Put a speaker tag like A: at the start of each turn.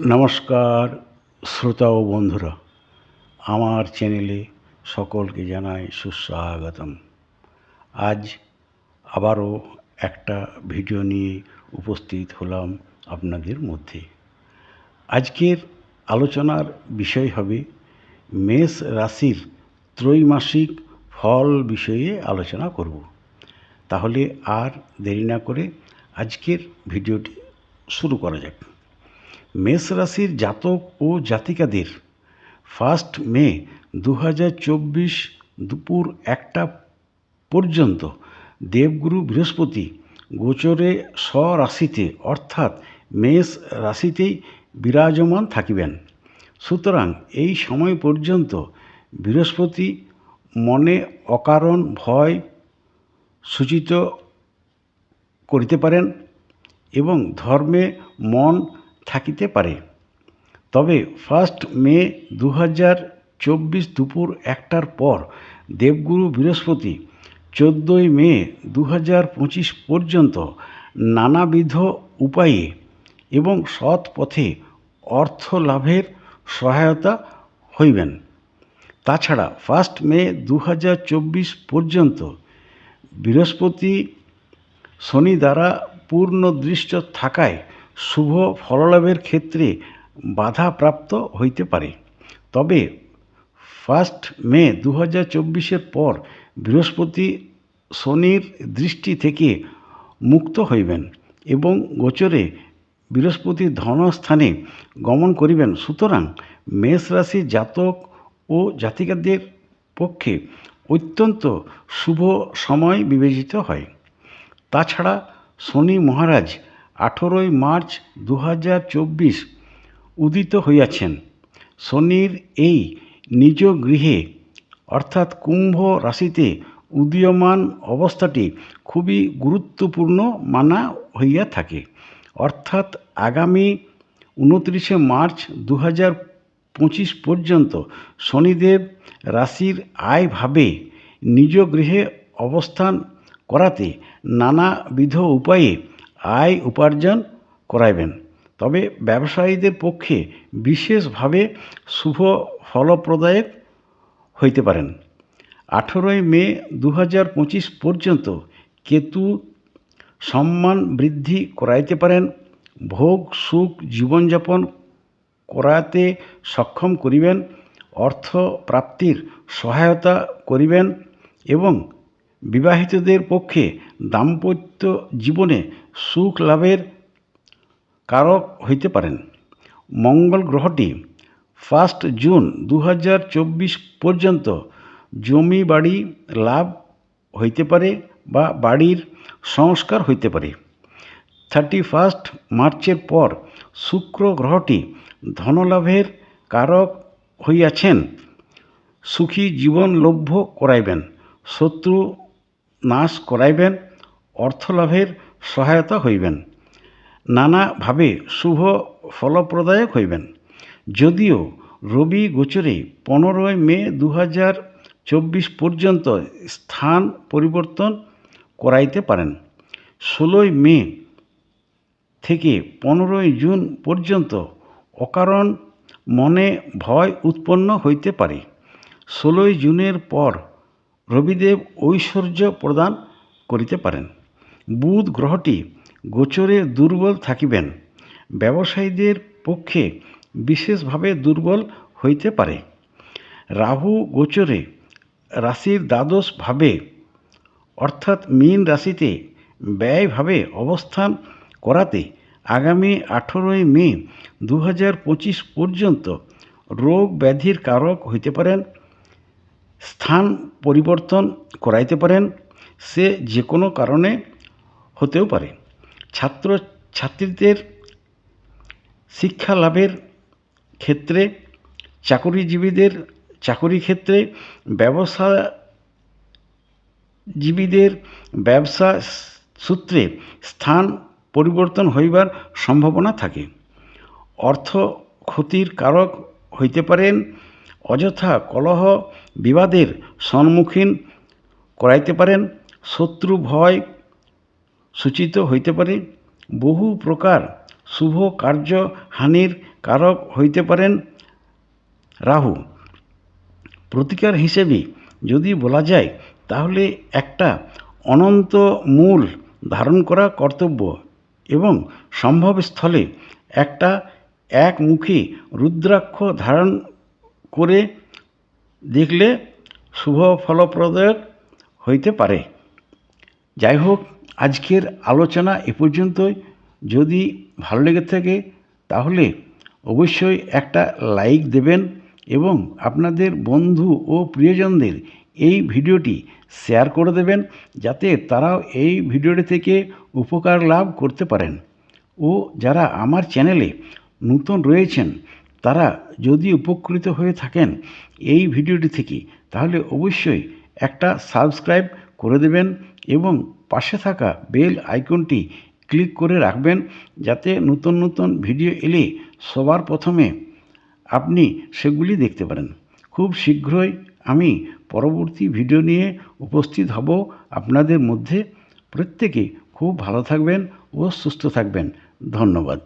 A: নমস্কার, শ্রোতা ও বন্ধুরা। আমার চ্যানেলে সকলকে জানাই সুস্বাগতম। আজ আবারও একটা ভিডিও নিয়ে উপস্থিত হলাম আপনাদের মধ্যে। আজকের আলোচনার বিষয় হবে মেষ রাশির ত্রৈমাসিক ফল বিষয়ে আলোচনা করব। তাহলে আর দেরি না করে আজকের ভিডিওটি শুরু করা যাক। মেষ রাশির জাতক ও জাতিকাদের ফার্স্ট মে দু হাজার চব্বিশ দুপুর একটা পর্যন্ত দেবগুরু বৃহস্পতি গোচরে স্বরাশিতে, অর্থাৎ মেষ রাশিতেই বিরাজমান থাকিবেন। সুতরাং এই সময় পর্যন্ত বৃহস্পতি মনে অকারণ ভয় সূচিত করিতে পারেন এবং ধর্মে মন থাকিতে পারে। তবে ফার্স্ট মে দু হাজার চব্বিশ দুপুর একটার পর দেবগুরু বৃহস্পতি চোদ্দোই মে দু হাজার পঁচিশ পর্যন্ত নানাবিধ উপায়ে এবং সৎ পথে অর্থ লাভের সহায়তা হইবেন। তাছাড়া ফার্স্ট মে দু পর্যন্ত বৃহস্পতি শনি দ্বারা পূর্ণ দৃষ্ট থাকায় শুভ ফললাভের ক্ষেত্রে বাধাপ্রাপ্ত হইতে পারে। তবে ফার্স্ট মে দু হাজার চব্বিশের পর বৃহস্পতি শনির দৃষ্টি থেকে মুক্ত হইবেন এবং গোচরে বৃহস্পতি ধনস্থানে গমন করিবেন। সুতরাং মেষ রাশি জাতক ও জাতিকাদের পক্ষে অত্যন্ত শুভ সময় বিবেচিত হয়। তাছাড়া শনি মহারাজ আঠেরোই মার্চ দু হাজার চব্বিশ উদিত হইয়াছেন। শনির এই নিজ গৃহে, অর্থাৎ কুম্ভ রাশিতে উদীয়মান অবস্থাটি খুবই গুরুত্বপূর্ণ মানা হইয়া থাকে। অর্থাৎ আগামী উনত্রিশে মার্চ দু পঁচিশ পর্যন্ত শনিদেব রাশির আয়ভাবে নিজ গৃহে অবস্থান করাতে নানাবিধ উপায়ে আয় উপার্জন করাইবেন। তবে ব্যবসায়ীদের পক্ষে বিশেষভাবে শুভ ফলপ্রদায়ক হইতে পারেন। আঠেরোই মে দু পঁচিশ পর্যন্ত কেতু সম্মান বৃদ্ধি করাইতে পারেন। ভোগ, সুখ, জীবনযাপন করাতে সক্ষম করিবেন। অর্থ প্রাপ্তির সহায়তা করিবেন এবং বিবাহিতদের পক্ষে দাম্পত্য জীবনে সুখ লাভের কারক হইতে পারেন। মঙ্গল গ্রহটি ফার্স্ট জুন দু হাজার চব্বিশ পর্যন্ত জমি বাড়ি লাভ হইতে পারে বা বাড়ির সংস্কার হইতে পারে। থার্টি ফার্স্ট মার্চের পর শুক্র গ্রহটি ধনলাভের কারক হইয়াছেন। সুখী জীবন লভ্য করাইবেন, শত্রু নাশ করাইবেন অর্থলাভের সহায়তা হইবেন। নানাভাবে শুভ ফলপ্রদায়ক হইবেন। যদিও রবি গোচরে পনেরোই মে দু চব্বিশ পর্যন্ত স্থান পরিবর্তন করাইতে পারেন। ষোলোই মে থেকে পনেরোই জুন পর্যন্ত অকারণ মনে ভয় উৎপন্ন হইতে পারে। ষোলোই জুনের পর রবিদেব ঐশ্বর্য প্রদান করিতে পারেন। বুধ গ্রহটি গোচরে দুর্বল থাকিবেন। ব্যবসায়ীদের পক্ষে বিশেষভাবে দুর্বল হইতে পারে। রাহু গোচরে রাশির দ্বাদশ ভাবে অর্থাৎ মীন রাশিতে ব্যয়ভাবে অবস্থান করাতে আগামী আঠেরোই মে দু পর্যন্ত রোগ ব্যাধির কারক হইতে পারেন, স্থান পরিবর্তন করাইতে পারেন। সে যে কোনো কারণে হতেও পারে। ছাত্র, ছাত্রীদের শিক্ষা লাভের ক্ষেত্রে, চাকরিজীবীদের চাকরি ক্ষেত্রে ব্যবসা জীবীদের ব্যবসা সূত্রে স্থান পরিবর্তন হইবার সম্ভাবনা থাকে। অর্থ ক্ষতির কারক হইতে পারেন, অযথা কলহ বিবাদের সম্মুখীন করাইতে পারেন, শত্রু ভয় সূচিত হইতে পারে। বহু প্রকার শুভ কার্য হানির কারক হইতে পারেন। রাহু, প্রতিকার হিসেবে যদি বলা যায়, তাহলে একটা অনন্ত মূল ধারণ করা কর্তব্য এবং সম্ভব স্থলে একটা একমুখী রুদ্রাক্ষ ধারণ করে দেখলে শুভ ফলপ্রদ হইতে পারে। যাই হোক আজকের আলোচনা এ পর্যন্তই। যদি ভালো লেগে থাকে, তাহলে অবশ্যই একটা লাইক দেবেন এবং আপনাদের বন্ধু ও প্রিয়জনদের এই ভিডিওটি শেয়ার করে দেবেন, যাতে তারাও এই ভিডিওটি থেকে উপকার লাভ করতে পারেন। ও যারা আমার চ্যানেলে নতুন রয়েছেন, তারা যদি উপকৃত হয়ে থাকেন এই ভিডিওটি থেকে, তাহলে অবশ্যই একটা সাবস্ক্রাইব করে দেবেন এবং পাশে থাকা বেল আইকনটি ক্লিক করে রাখবেন যাতে নতুন নতুন ভিডিও এলে সবার প্রথমে আপনি সেগুলি দেখতে পারেন। খুব শীঘ্রই আমি পরবর্তী ভিডিও নিয়ে উপস্থিত হব। আপনাদের মধ্যে প্রত্যেকে খুব ভালো থাকবেন ও সুস্থ থাকবেন। ধন্যবাদ।